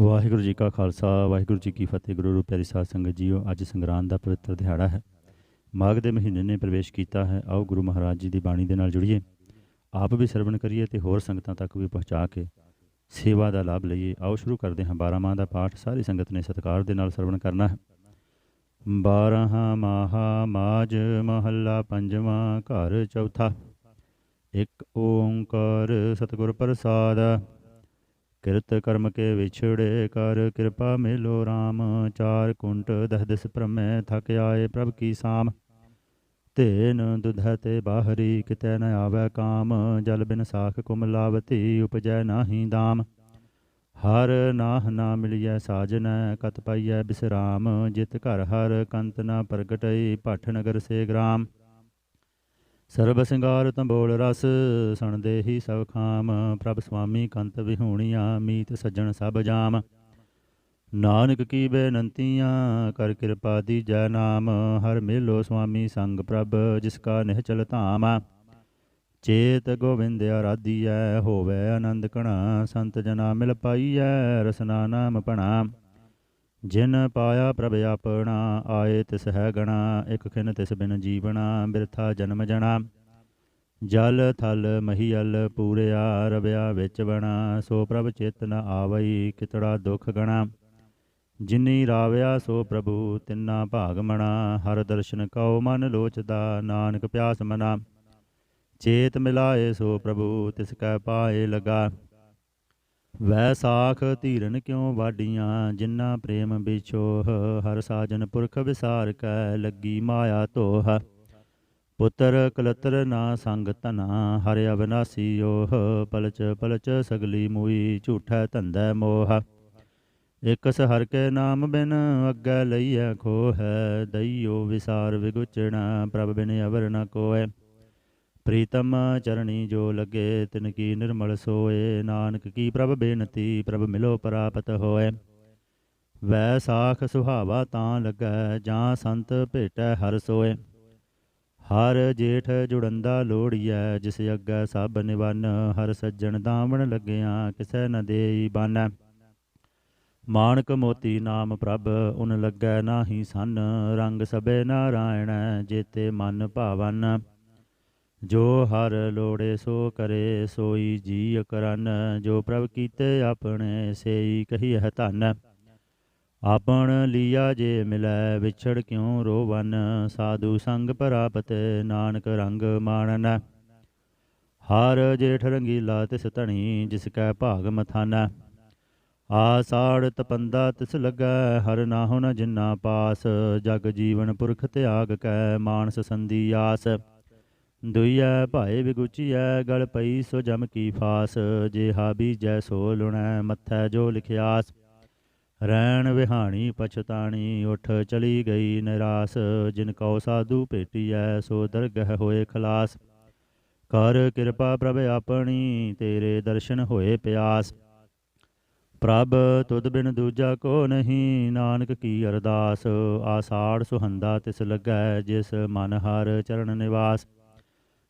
ਵਾਹਿਗੁਰੂ ਜੀ ਕਾ ਖਾਲਸਾ, ਵਾਹਿਗੁਰੂ ਜੀ ਕੀ ਫਤਿਹ। ਗੁਰੂ ਰੂਪ ਪਿਆਰੀ ਸਾਧ ਸੰਗਤ ਜੀਓ, ਅੱਜ ਸੰਗਰਾਂਦ ਦਾ ਪਵਿੱਤਰ ਦਿਹਾੜਾ ਹੈ। ਮਾਘ ਦੇ ਮਹੀਨੇ ਨੇ ਪ੍ਰਵੇਸ਼ ਕੀਤਾ ਹੈ। ਆਓ ਗੁਰੂ ਮਹਾਰਾਜ ਜੀ ਦੀ ਬਾਣੀ ਦੇ ਨਾਲ ਜੁੜੀਏ। ਆਪ ਵੀ ਸਰਵਣ ਕਰੀਏ ਤੇ ਹੋਰ ਸੰਗਤਾਂ ਤੱਕ ਵੀ ਪਹੁੰਚਾ ਕੇ ਸੇਵਾ ਦਾ ਲਾਭ ਲਈਏ। ਆਓ ਸ਼ੁਰੂ ਕਰਦੇ ਹਾਂ 12 ਮਾਹ ਦਾ ਪਾਠ। ਸਾਰੀ ਸੰਗਤ ਨੇ ਸਤਿਕਾਰ ਦੇ ਨਾਲ ਸਰਵਣ ਕਰਨਾ ਹੈ। 12 ਮਾਹਾ ਮਾਜ ਮਹੱਲਾ ਪੰਜਵਾਂ, ਘਰ ਚੌਥਾ। ਇੱਕ ਓੰਕਾਰ ਸਤਿਗੁਰ ਪ੍ਰਸਾਦ। ਕਿਰਤ ਕਰਮ ਕੇ ਵਿਛੜੇ ਕਰ, ਕਿਰਪਾ ਮਿਲੋ RAM ਚਾਰ ਕੁੰਟ ਦਹਦਸ ਪ੍ਰਮੈ ਥਕ ਆਏ ਪ੍ਰਭ ਕੀ ਸਾਮ। ਤੇਨ ਦੁਧੈ ਤੇ ਬਾਹਰੀ ਕਿਤੈ ਨ ਆਵੈ ਕਾਮ। ਜਲ ਬਿਨ ਸਾਖ ਕੁਮਲਾਵਤੀ ਉਪਜੈ ਨਾਹੀ ਦਾਮ। ਹਰ ਨਾਹ ਨਾ ਮਿਲਿਐ ਸਾਜਨੈ, ਕਤ ਪਾਈਐ ਬਿਸਰਾਮ। ਜਿਤ ਘਰ ਹਰ ਕੰਤ ਨਾ ਪ੍ਰਗਟਈ, ਭੱਠ ਨਗਰ ਸੇ ਗ੍ਰਾਮ। ਸਰਬ ਸਿੰਗਾਰ ਤੰਬੋਲ ਰਸ, ਸੁਣਦੇ ਹੀ ਸਭ ਖਾਮ। ਪ੍ਰਭ ਸੁਆਮੀ ਕੰਤ ਵਿਹੂਣੀਆਂ, ਮੀਤ ਸੱਜਣ ਸਭ ਜਾਮ। ਨਾਨਕ ਕੀ ਬੇਨੰਤੀਆਂ, ਕਰ ਕਿਰਪਾ ਦੀ ਜੈ ਨਾਮ। ਹਰ ਮਿਲੋ ਸੁਆਮੀ ਸੰਗ ਪ੍ਰਭ, ਜਿਸ ਕਾ ਨਿਹਚਲ ਧਾਮ। ਚੇਤ ਗੋਵਿੰਦ ਆਰਾਧੀਐ, ਹੋਵੇ ਆਨੰਦ ਕਣਾ ਸੰਤ ਜਨਾ ਮਿਲ ਪਾਈਐ, ਰਸਨਾ ਨਾਮ ਪਣਾ ਜਿਨ ਪਾਇਆ ਪ੍ਰਭ ਆਪਣਾ, ਆਏ ਤਿਸ ਹੈ ਗਣਾ, ਇਕ ਖਿਨ ਤਿਸ ਬਿਨ ਜੀਵਣਾ, ਬਿਰਥਾ ਜਨਮ ਜਣਾ। ਜਲ ਥਲ ਮਹੀਲ ਪੂਰਿਆ, ਰਵਿਆ ਵਿੱਚ ਬਣਾ ਸੋ ਪ੍ਰਭ ਚਿਤ ਨ ਆਵਈ, ਕਿਤੜਾ ਦੁਖ ਗਣਾ। ਜਿਨੀ ਰਾਵਿਆ, ਸੋ ਪ੍ਰਭੂ ਤਿੰਨਾ ਭਾਗ ਮਣਾ। ਹਰ ਦਰਸ਼ਨ ਕਉ ਮਨ ਲੋਚਦਾ, ਨਾਨਕ ਪਿਆਸ ਮਨਾ। ਚੇਤ ਮਿਲਾਏ, ਸੋ ਪ੍ਰਭੂ ਤਿਸ ਕੈ ਪਾਏ ਲਗਾ। ਵੈਸਾਖ ਧੀਰਨ ਕਿਉ ਵਾਡੀਆਂ ਜਿਨ੍ਹਾਂ ਪ੍ਰੇਮ ਵਿਛੋਹ, ਹਰ ਸਾਜਨ ਪੁਰਖ ਵਿਸਾਰ ਕੈ, ਲੱਗੀ ਮਾਇਆ ਤੋਹ। ਪੁੱਤਰ ਕਲਤਰ ਨਾ ਸੰਗ ਧਨਾ, ਹਰ ਅਬਨਾਸੀ ਓਹ। ਪਲਚ ਪਲਚ ਸਗਲੀ ਮੂਈ, ਝੂਠੈ ਧੰਦੈ ਮੋਹ। ਇਕਸ ਹਰ ਕੇ ਨਾਮ ਬਿਨ, ਅੱਗੇ ਲਈਐ ਖੋਹੈ, ਦਈਓ ਵਿਸਾਰ ਵਿਗੁਚਣਾ, ਪ੍ਰਭ ਬਿਨ ਅਵਰ ਨ ਕੋਇ ਪ੍ਰੀਤਮ ਚਰਣੀ ਜੋ ਲਗੇ ਤਿਨ ਕੀ ਨਿਰਮਲ ਸੋਏ, ਨਾਨਕ ਕੀ ਪ੍ਰਭ ਬੇਨਤੀ, ਪ੍ਰਭ ਮਿਲੋ ਪ੍ਰਾਪਤ ਹੋਏ। ਵੈ ਸਾਖ ਸੁਹਾਵਾ ਤਾਂ ਲੱਗੈ, ਜਾਂ ਸੰਤ ਭੇਟੈ ਹਰ ਸੋਏ। ਹਰ ਜੇਠ ਜੁੜੰਦਾ ਲੋੜੀਐ, ਜਿਸ ਅੱਗੇ ਸਭ ਨਿਵਨ, ਹਰ ਸੱਜਣ ਦਾਵਣ ਲੱਗਿਆ ਕਿਸੈ ਨ ਦੇਈ ਬਾਨੈ। ਮਾਨਕ ਮੋਤੀ ਨਾਮ ਪ੍ਰਭ, ਉਨ ਲੱਗੈ ਨਾਹੀ ਸੰਨ, ਰੰਗ ਸਬੇ ਨਾਰਾਇਣ, ਜੇਤੇ ਮਨ ਭਾਵਨ। ਜੋ ਹਰ ਲੋੜੇ ਸੋ ਕਰੇ, ਸੋਈ ਜੀ ਕਰਨ। ਜੋ ਪ੍ਰਭ ਕੀਤੇ ਆਪਣੇ, ਸੇਈ ਹੈ ਧਨ। ਆਪਣ ਲੀਆ ਜੇ ਮਿਲੈ, ਵਿਛੜ ਕਿਉ ਰੋਵਨ? ਸਾਧੂ ਸੰਗ ਪ੍ਰਾਪਤ, ਨਾਨਕ ਰੰਗ ਮਾਣਨ। ਹਰ ਜੇਠ ਰੰਗੀਲਾ ਤਿਸ ਧਣੀ, ਜਿਸ ਕੈ ਭਾਗ ਮਥਾਨਾ। ਆਸਾੜ ਤਪੰਦਾ ਤਿਸ ਲੱਗੈ, ਹਰ ਨਾਹੁ ਨ ਜਿਨਾ ਪਾਸ। ਜਗ ਜੀਵਨ ਪੁਰਖ ਤਿਆਗ ਕੈ, ਮਾਨਸ ਸੰਦੀ ਆਸ। ਦੁਈਐ ਭਾਏ ਵਿਗੁਚੀਐ, ਗਲ ਪਈ ਸੋ ਜਮ ਕੀ ਫਾਸ, ਜੇਹਾ ਬੀਜੈ ਸੋ ਲੁਣੈ ਮੱਥੈ ਜੋ ਲਿਖਿਆਸ। ਰੈਣ ਵਿਹਾਣੀ ਪਛਤਾਣੀ, ਉਠ ਚਲੀ ਗਈ ਨਿਰਾਸ, ਜਿਨ ਕਉ ਸਾਧੂ ਭੇਟੀਐ, ਸੋ ਦਰਗਹ ਹੋਏ ਖਲਾਸ। ਕਰ ਕਿਰਪਾ ਪ੍ਰਭ ਆਪਣੀ, ਤੇਰੇ ਦਰਸ਼ਨ ਹੋਏ ਪਿਆਸ। ਪ੍ਰਭ ਤੁਧ ਬਿਨ ਦੂਜਾ ਕੋ ਨਹੀਂ, ਨਾਨਕ ਕੀ ਅਰਦਾਸ। ਆਸਾੜ ਸੁਹੰਦਾ ਤਿਸ ਲੱਗੈ, ਜਿਸ ਮਨ ਹਰ ਚਰਨ ਨਿਵਾਸ।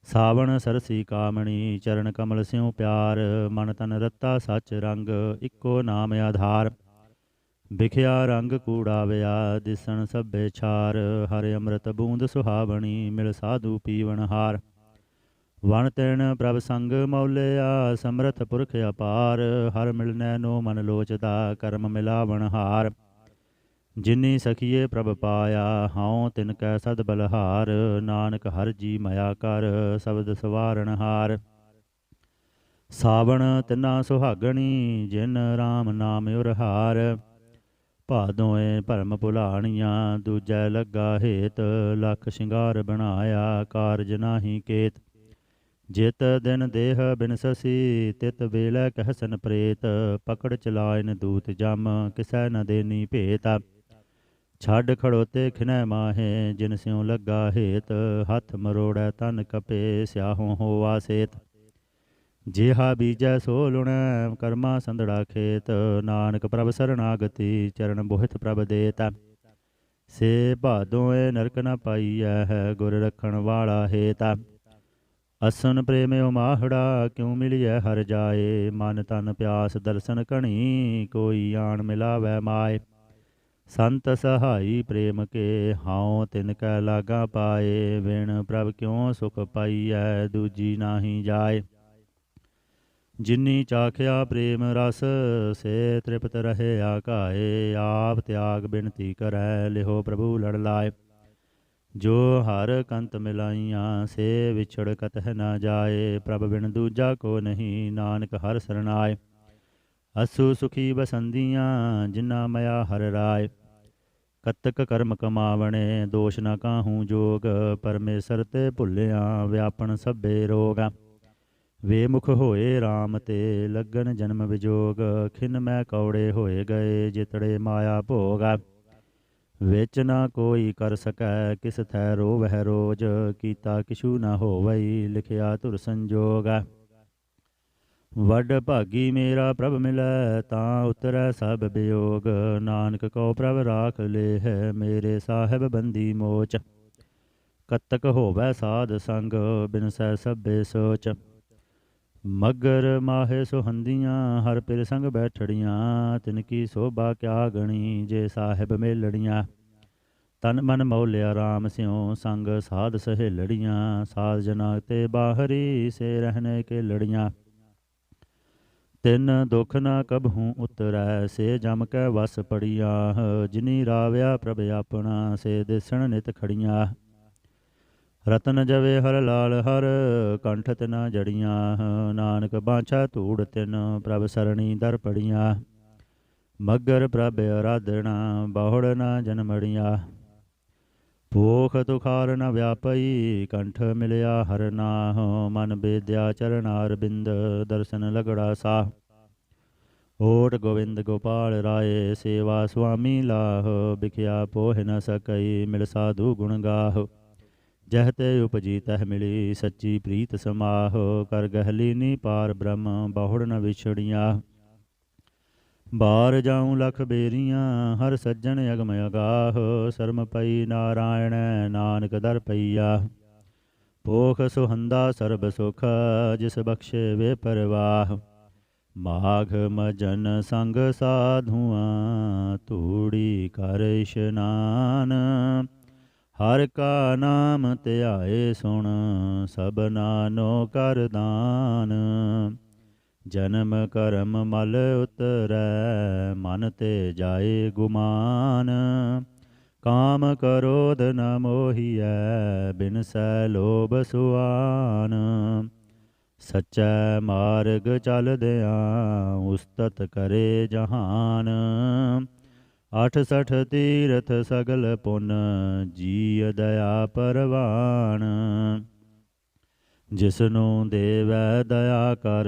ਸਾਵਣ ਸਰਸੀ ਕਾਮਣੀ, ਚਰਨ ਕਮਲ ਸਿਉ ਪਿਆਰ, ਮਨ ਤਨ ਰੱਤਾ ਸੱਚ ਰੰਗ, ਇੱਕੋ ਨਾਮ ਆਧਾਰ। ਵਿਖਿਆ ਰੰਗ ਕੂੜਾਵਿਆ ਦਿਸਣ ਸਭੇ ਛਾਰ, ਹਰਿ ਅੰਮ੍ਰਿਤ ਬੂੰਦ ਸੁਹਾਵਣੀ, ਮਿਲ ਸਾਧੂ ਪੀਵਨ ਹਾਰ। ਵਣ ਤੈਣ ਪ੍ਰਭ ਸੰਗ ਮੌਲਿਆ, ਸਮਰਥ ਪੁਰਖ ਅਪਾਰ, ਹਰ ਮਿਲਨੈ ਨੋ ਮਨ ਲੋਚਦਾ, ਕਰਮ ਮਿਲਾਵਣ ਹਾਰ। ਜਿਨੀ ਸਖੀਏ ਪ੍ਰਭ ਪਾਇਆ, ਹਉ ਤਿਨ ਕੈ ਸਦ ਬਲਹਾਰ, ਨਾਨਕ ਹਰ ਜੀ ਮਇਆ ਕਰ, ਸ਼ਬਦ ਸਵਾਰਣ ਹਾਰ। ਸਾਵਣ ਤਿਨਾ ਸੁਹਾਗਣੀ, ਜਿਨ RAM ਨਾਮ ਉਰਹਾਰ। ਭਾਦੋਏ ਭਰਮ ਭੁਲਾਣੀਆਂ, ਦੂਜੈ ਲੱਗਾ ਹੇਤ, ਲੱਖ ਸ਼ਿੰਗਾਰ ਬਣਾਇਆ ਕਾਰਜ ਨਾਹੀ ਕੇਤ। ਜਿਤ ਦਿਨ ਦੇਹ ਬਿਨ ਤਿਤ ਵੇਲੇ ਕਹਿਸਨ ਪ੍ਰੇਤ, ਪਕੜ ਚਲਾਇਨ ਦੂਤ ਜਮ, ਕਿਸੈ ਨ ਦੇਨੀ ਭੇਤ। ਛੱਡ ਖੜੋਤੇ ਖਿਨੈ ਮਾਹੇ, ਜਿਨ ਸਿਉ ਲੱਗਾ ਹੇਤ, ਹੱਥ ਮਰੋੜੈ ਤਨ ਕਪੇ, ਸਿਆਹੋਂ ਹੋਵਾ ਸੇਤ। ਜਿਹਾ ਬੀਜੈ ਸੋ ਲੁਣੈ ਕਰਮਾ ਸੰਧੜਾ ਖੇਤ, ਨਾਨਕ ਪ੍ਰਭ ਸਰਣਾਗਤੀ ਚਰਨ ਬੋਹਿਤ ਪ੍ਰਭ ਦੇਤਾ। ਸੇ ਭਾਦੋਏ ਨਰਕ ਨ ਪਾਈਐ, ਹੈ ਗੁਰ ਰਖਣ ਵਾਲਾ ਹੇਤ। ਅਸਨ ਪ੍ਰੇਮਿਓ ਮਾਹੜਾ ਕਿਉ ਮਿਲਿਐ ਹਰ ਜਾਏ? ਮਨ ਤਨ ਪਿਆਸ ਦਰਸ਼ਨ ਕਣੀ ਕੋਈ ਆਣ ਮਿਲਾਵੈ ਮਾਏ। ਸੰਤ ਸਹਾਈ ਪ੍ਰੇਮ ਕੇ ਹਾਉ ਤਿਨ ਕੈ ਲਾਗਾ ਪਾਏ, ਵਿਣ ਪ੍ਰਭ ਕਿਉ ਸੁਖ ਪਾਈਐ, ਦੂਜੀ ਨਾਹੀ ਜਾਏ। ਜਿਨੀ ਚਾਖਿਆ ਪ੍ਰੇਮ ਰਸ, ਸੇ ਤ੍ਰਿਪਤ ਰਹੇ ਆਕਾਏ ਆਪ ਤਿਆਗ ਬਿਨਤੀ ਕਰੈ, ਲਿਹੋ ਪ੍ਰਭੂ ਲੜ ਲਾਏ। ਜੋ ਹਰ ਕੰਤ ਮਿਲਾਈਆਂ, ਸੇ ਵਿਛੜ ਕਤਹ ਨਾ ਜਾਏ, ਪ੍ਰਭ ਬਿਨ ਦੂਜਾ ਕੋ ਨਹੀਂ, ਨਾਨਕ ਹਰ ਸਰਣਾਏ ਅਸੂ ਸੁਖੀ ਬਸੰਦੀਆਂ ਜਿਨਾ ਮਇਆ ਹਰ ਰਾਏ। ਕਤਕ ਕਰਮ ਕਮਾਵਣੇ, ਦੋਸ਼ ਨਾ ਕਾਹੂ ਜੋਗ। ਪਰਮੇਸ਼ਰ ਤੇ ਭੁੱਲਿਆ ਵਿਆਪਨ ਸਭੇ ਰੋਗ। ਵੇਮੁਖ ਹੋਏ RAM ਤੇ ਲੱਗਣ ਜਨਮ ਵਿਜੋਗ। ਖਿਨ ਮੈਂ ਕੌੜੇ ਹੋਏ ਗਏ, ਜਿਤੜੇ ਮਾਇਆ ਭੋਗ। ਵਿੱਚ ਨਾ ਕੋਈ ਕਰ ਸਕੈ, ਕਿਸ ਥੈ ਰੋਵਹਿ ਰੋਜ। ਕੀਤਾ ਕਿਛੂ ਨਾ ਹੋਵਈ, ਲਿਖਿਆ ਧੁਰ ਸੰਜੋਗਾ। ਵੱਡ ਭਾਗੀ ਮੇਰਾ ਪ੍ਰਭ ਮਿਲੈ, ਤਾਂ ਉਤਰੈ ਸਭ ਬਿਯੋਗ ਨਾਨਕ ਕੋ ਪ੍ਰਭ ਰਾਖ ਲੇ ਹੈ ਮੇਰੇ ਸਾਹਿਬ ਬੰਦੀ ਮੋਚ। ਕਤਕ ਹੋਵੈ ਸਾਧ ਸੰਗ ਬਿਨਸੈ ਸਭੇ ਸੋਚ। ਮਗਰ ਮਾਹੇ ਸੁਹੰਦੀਆਂ, ਹਰ ਪਿਰ ਸੰਗ ਬੈਠੜੀਆਂ। ਤਿਨ ਕੀ ਸੋਭਾ ਕਿਆ ਗਣੀ, ਜੇ ਸਾਹਿਬ ਮੇਲੜੀਆਂ। ਤਨ ਮਨ ਮੌਲਿਆ ਰਾਮ ਸਿਉ, ਸੰਗ ਸਾਧ ਸਹੇਲੜੀਆਂ। ਸਾਧ ਜਨਾ ਤੇ ਬਾਹਰੀ ਸੇ ਰਹਿਣੇ ਕੇ ਲੜੀਆਂ ਤਿੰਨ ਦੁਖ ਨਾ ਕਬਹੂ ਉਤਰੈ, ਸੇ ਜਮ ਕੈ ਵਸ ਪੜੀਆਂ ਜਿਨੀ ਰਾਵਿਆ ਪ੍ਰਭ ਆਪਣਾ, ਸੇ ਦਿਸਣ ਨਿਤ ਖੜੀਆਂ ਰਤਨ ਜਵੇ ਹਰ ਲਾਲ, ਹਰ ਕੰਠ ਤਿਨਾ ਜੜੀਆਂ ਨਾਨਕ ਬਾਛਾ ਧੂੜ ਤਿਨ, ਪ੍ਰਭ ਸਰਣੀ ਦਰ ਪੜੀਆਂ ਮਗਰ ਪ੍ਰਭ ਅਰਾਧਣਾ ਬਾਹੜ ਨਾ ਜਨਮੜੀਆਂ ਭੋਖ ਤੁਖਾਰ ਨ ਵਿਆਪਈ, ਕੰਠ ਮਿਲਿਆ ਹਰ ਨਾਹ, ਮਨ ਬੇਦਿਆ ਚਰਨਾਰ ਬਿੰਦ ਦਰਸ਼ਨ ਲਗੜਾ ਸਾਹ। ਓਟ ਗੋਵਿੰਦ ਗੋਪਾਲ ਰਾਏ, ਸੇਵਾ ਸੁਆਮੀ ਲਾਹ ਬਿਖਿਆ ਪੋਹ ਨ ਸਕਈ, ਮਿਲ ਸਾਧੂ ਗੁਣ ਗਾਹ। ਜਹ ਤੇ ਉਪਜੀ ਤਹ ਮਿਲੀ, ਸੱਚੀ ਪ੍ਰੀਤ ਸਮਾਹ, ਕਰ ਗਹਲੀਨੀ ਪਾਰ ਬ੍ਰਹਮ, ਬਹੁੜ ਨ ਵਿਛੜੀਆਂ। ਬਾਰ ਜਾਉ ਲਖ ਬੇਰੀਆਂ, ਹਰ ਸੱਜਣ ਅਗਮ ਅਗਾਹ, ਸਰਮ ਪਈ ਨਾਰਾਇਣ, ਨਾਨਕ ਦਰ ਪਈਆ। ਪੋਖ ਸੁਹੰਦਾ ਸਰਬ ਸੁਖ, ਜਿਸ ਬਖਸ਼ੇ ਵੇ ਪਰਵਾਹ। ਮਾਘ ਮਜਨ ਸੰਗ ਸਾਧੂਆਂ, ਧੂੜੀ ਕਰ ਇਸ਼ਨਾਨ। ਹਰ ਕਾ ਨਾਮ ਧਿਆਏ ਸੁਣ ਸਭਨਾ ਨੋ ਕਰ ਦਾਨ। ਜਨਮ ਕਰਮ ਮਲ ਉਤਰੈ, ਮਨ ਤੇ ਜਾਏ ਗੁਮਾਨ। ਕਾਮ ਕਰੋਧ ਨ ਮੋਹੀਐ, ਬਿਨ ਸੈ ਲੋਭ ਸੁਆਨ। ਸਚੈ ਮਾਰਗ ਚਲਦਿਆਂ ਉਸਤਤ ਕਰੇ ਜਹਾਨ। ਅਠ ਸਠ ਤੀਰਥ ਸਗਲ ਪੁੰਨ ਜੀ ਦਇਆ ਪਰਵਾਨ। ਜਿਸਨੂੰ ਦੇਵੈ ਦਇਆ ਕਰ,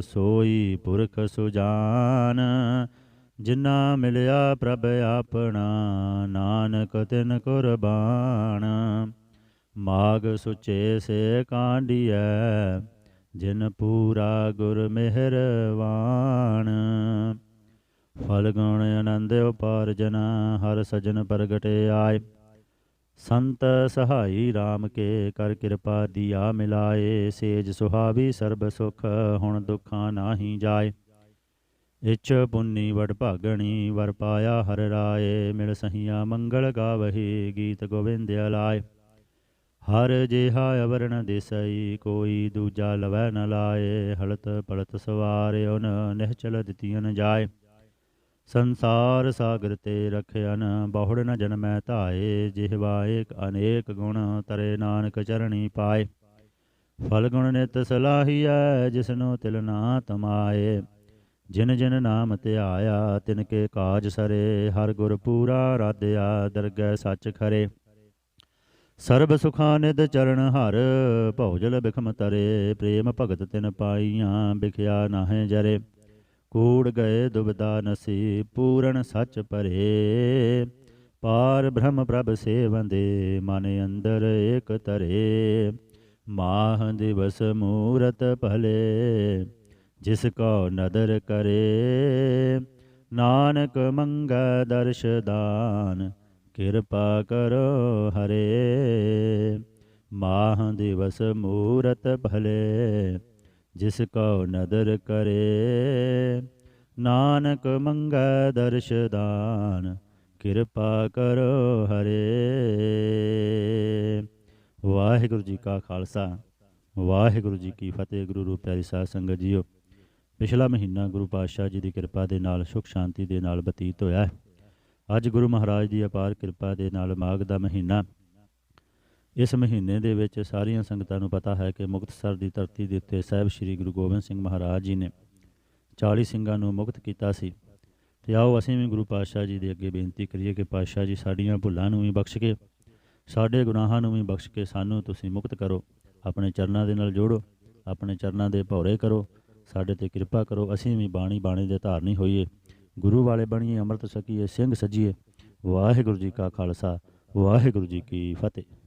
ਸੋਈ ਪੁਰਖ ਸੁਜਾਨ। ਜਿਨਾ ਮਿਲਿਆ ਪ੍ਰਭ ਆਪਣਾ, ਨਾਨਕ ਤਿਨ ਕੁਰਬਾਨ। ਮਾਗ ਸੁਚੇ ਸੇ ਕਾਂਡੀਐ, ਜਿਨ ਪੂਰਾ ਗੁਰ ਮਿਹਰਵਾਨ। ਫਲ ਗੁਣ ਆਨੰਦ ਉਪਾਰਜਨਾ, ਹਰ ਸਜਨ ਪ੍ਰਗਟੇ ਆਏ ਸੰਤ ਸਹਾਈ RAM ਕੇ ਕਰ ਕਿਰਪਾ ਦੀਆ ਮਿਲਾਏ, ਸੇਜ ਸੁਹਾਵੀ ਸਰਬ ਸੁਖ ਹੁਣ ਦੁਖਾਂ ਨਾਹੀ ਜਾਏ। ਇਚ ਪੁੰਨੀ ਵਡ ਭਾਗਣੀ ਵਰ ਪਾਇਆ ਹਰ ਰਾਏ, ਮਿਲ ਸਹੀਆ ਮੰਗਲ ਗਾਵਹੀ ਗੀਤ ਗੋਵਿੰਦ ਅਲਾਏ। ਹਰ ਜਿਹਾ ਅਵਰਣ ਦੇਸਈ, ਕੋਈ ਦੂਜਾ ਲਵੈ ਨ ਲਾਏ, ਹਲਤ ਪਲਤ ਸਵਾਰਿਓ ਨ ਨਿਹਚਲ ਦਿੱਤੀਨ ਜਾਏ। ਸੰਸਾਰ ਸਾਗਰ ਤੇ ਰਖਿਆਨ ਬਹੁੜ ਨ ਜਨਮੈ ਧਾਏ ਜਿਹਵਾ ਏਕ ਅਨੇਕ ਗੁਣ ਤਰੇ ਨਾਨਕ ਚਰਣੀ ਪਾਏ। ਫਲ ਗੁਣ ਨਿਤ ਸਲਾਹੀਐ, ਜਿਸਨੂੰ ਤਿਲ ਨਾ ਤਮਾਏ। ਜਿਨ ਜਿਨ ਨਾਮ ਧਿਆਇਆ, ਤਿਨ ਕੇ ਕਾਜ ਸਰੇ, ਹਰ ਗੁਰ ਪੂਰਾ ਰਾਧਿਆ, ਦਰਗਹਿ ਸੱਚ ਖਰੇ। ਸਰਬ ਸੁਖਾਂ ਨਿਦ ਚਰਨ ਹਰ ਭੌਜਲ ਬਿਖਮ ਤਰੇ, ਪ੍ਰੇਮ ਭਗਤ ਤਿਨ ਪਾਈਆਂ, ਬਿਖਿਆ ਨਾਹੇ ਜਰੇ। ਕੂੜ ਗਏ ਦੁਬਦਾ ਨਸੀ, ਪੂਰਨ ਸੱਚ ਪਰੇ ਪਾਰ ਬ੍ਰਹਮ ਪ੍ਰਭ ਸੇਵੰਦੇ ਮਨ ਅੰਦਰ ਏਕ ਤਰੇ ਮਾਹ ਦਿਵਸ ਮੂਰਤ ਭਲੇ, ਜਿਸ ਕੋ ਨਦਰ ਕਰੇ। ਨਾਨਕ ਮੰਗ ਦਰਸ਼ ਦਾਨ, ਕਿਰਪਾ ਕਰੋ ਹਰੇ। ਮਾਹ ਦਿਵਸ ਮੂਰਤ ਭਲੇ ਜਿਸ ਕੋ ਨਦਰ ਕਰੇ, ਨਾਨਕ ਮੰਗੈ ਦਰਸ਼ ਦਾਨ, ਕਿਰਪਾ ਕਰੋ ਹਰੇ। ਵਾਹਿਗੁਰੂ ਜੀ ਕਾ ਖਾਲਸਾ, ਵਾਹਿਗੁਰੂ ਜੀ ਕੀ ਫਤਿਹ, ਗੁਰੂ ਰੂਪ ਪਿਆਰੀ ਸਾਧ ਸੰਗਤ ਜੀਓ। ਪਿਛਲਾ ਮਹੀਨਾ ਗੁਰੂ ਪਾਤਸ਼ਾਹ ਜੀ ਦੀ ਕਿਰਪਾ ਦੇ ਨਾਲ, ਸੁਖ ਸ਼ਾਂਤੀ ਦੇ ਨਾਲ ਬਤੀਤ ਹੋਇਆ ਹੈ। ਅੱਜ ਗੁਰੂ ਮਹਾਰਾਜ ਦੀ ਅਪਾਰ ਕਿਰਪਾ ਦੇ ਨਾਲ ਮਾਘ ਦਾ ਮਹੀਨਾ ਇਸ ਮਹੀਨੇ ਦੇ ਵਿੱਚ ਸਾਰੀਆਂ ਸੰਗਤਾਂ ਨੂੰ ਪਤਾ ਹੈ ਕਿ ਮੁਕਤਸਰ ਦੀ ਧਰਤੀ ਦੇ ਉੱਤੇ ਸਾਹਿਬ ਸ੍ਰੀ ਗੁਰੂ ਗੋਬਿੰਦ ਸਿੰਘ ਮਹਾਰਾਜ ਜੀ ਨੇ 40 ਸਿੰਘਾਂ ਨੂੰ ਮੁਕਤ ਕੀਤਾ ਸੀ। ਤੇ ਆਓ ਅਸੀਂ ਵੀ ਗੁਰੂ ਪਾਤਸ਼ਾਹ ਜੀ ਦੇ ਅੱਗੇ ਬੇਨਤੀ ਕਰੀਏ ਕਿ ਪਾਤਸ਼ਾਹ ਜੀ ਸਾਡੀਆਂ ਭੁੱਲਾਂ ਨੂੰ ਵੀ ਬਖਸ਼ ਕੇ, ਸਾਡੇ ਗੁਨਾਹਾਂ ਨੂੰ ਵੀ ਬਖਸ਼ ਕੇ ਸਾਨੂੰ ਤੁਸੀਂ ਮੁਕਤ ਕਰੋ, ਆਪਣੇ ਚਰਨਾਂ ਦੇ ਨਾਲ ਜੋੜੋ, ਆਪਣੇ ਚਰਨਾਂ ਦੇ ਭੌਰੇ ਕਰੋ, ਸਾਡੇ ਤੇ ਕਿਰਪਾ ਕਰੋ, ਅਸੀਂ ਵੀ ਬਾਣੀ ਬਾਣੀ ਦੇ ਧਾਰਨੀ ਹੋਈਏ। ਗੁਰੂ ਵਾਲੇ ਬਣੀਏ, ਅੰਮ੍ਰਿਤ ਸਕੀਏ ਸਿੰਘ ਸਜੀਏ। ਵਾਹਿਗੁਰੂ ਜੀ ਕਾ ਖਾਲਸਾ, ਵਾਹਿਗੁਰੂ ਜੀ ਕੀ ਫਤਿਹ।